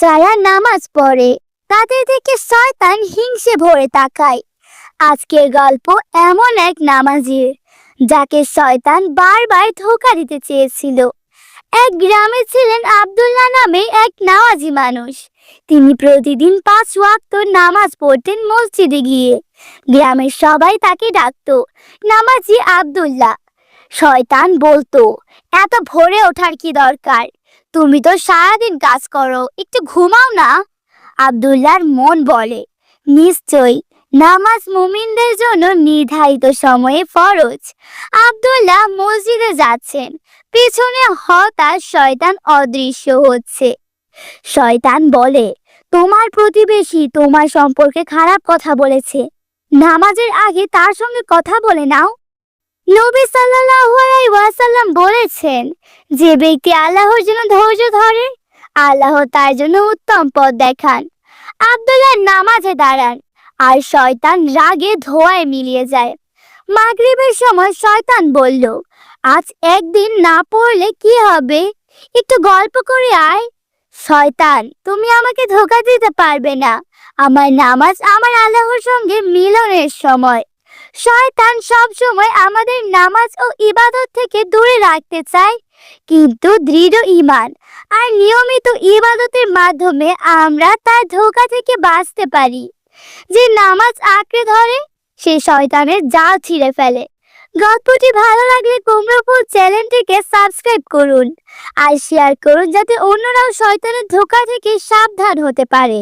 যারা নামাজ পড়ে, তাদের থেকে শয়তান হিংসে ভরে তাকায়। আজকের গল্প এমন এক নামাজির, যাকে শয়তান বারবার ধোকা দিতে চেয়েছিল। এক গ্রামে ছিলেন আব্দুল্লাহ নামে এক নামাজি মানুষ। তিনি প্রতিদিন পাঁচ ওয়াক্ত নামাজ পড়তেন মসজিদে গিয়ে। গ্রামের সবাই তাকে ডাকতো, নামাজি আব্দুল্লাহ। শয়তান বলতো, এত ভোরে ওঠার কি দরকার? তুমি তো সারাদিন কাজ করো, একটু ঘুমাও না? আব্দুল্লাহর মন বলে, নিশ্চয়ই, নামাজ মুমিনদের জন্য নির্ধারিত সময়ে ফরজ। আব্দুল্লাহ মসজিদে যাচ্ছেন, পিছনে হতাশ শয়তান অদৃশ্য হচ্ছে। শয়তান বলে, তোমার প্রতিবেশী তোমার সম্পর্কে খারাপ কথা বলেছে। নামাজের আগে তার সঙ্গে কথা বলে নাও। নবী সাল্লাল্লাহু আলাইহি ওয়াসাল্লাম বলেছেন, যে ব্যক্তি আল্লাহর জন্য ধৈর্য ধরে, আল্লাহ তার জন্য উত্তম পথ দেখান, আব্দুল্লাহ নামাজে দাঁড়ান, আর শয়তান রাগে ধোঁয়ায় মিলিয়ে যায়। মাগরিবের সময় শয়তান বলল, আজ একদিন না পড়লে কি হবে? একটু গল্প করে আয়। শয়তান, তুমি আমাকে ধোকা দিতে পারবে না। আমার নামাজ আমার আল্লাহর সঙ্গে মিলনের সময়। শয়তান সব সময় আমাদের নামাজ ও ইবাদত থেকে দূরে রাখতে চায়। কিন্তু দৃঢ় ইমান আর নিয়মিত ইবাদতের মাধ্যমে আমরা তার ধোকা থেকে বাঁচতে পারি। যে নামাজ আঁকড়ে ধরে, সে শয়তানের জাল ছিঁড়ে ফেলে। গল্পটি ভালো লাগলে কুমড়োফুল চ্যানেলটিকে সাবস্ক্রাইব করুন আর শেয়ার করুন যাতে অন্যরাও শয়তানের ধোকা থেকে সাবধান হতে পারে।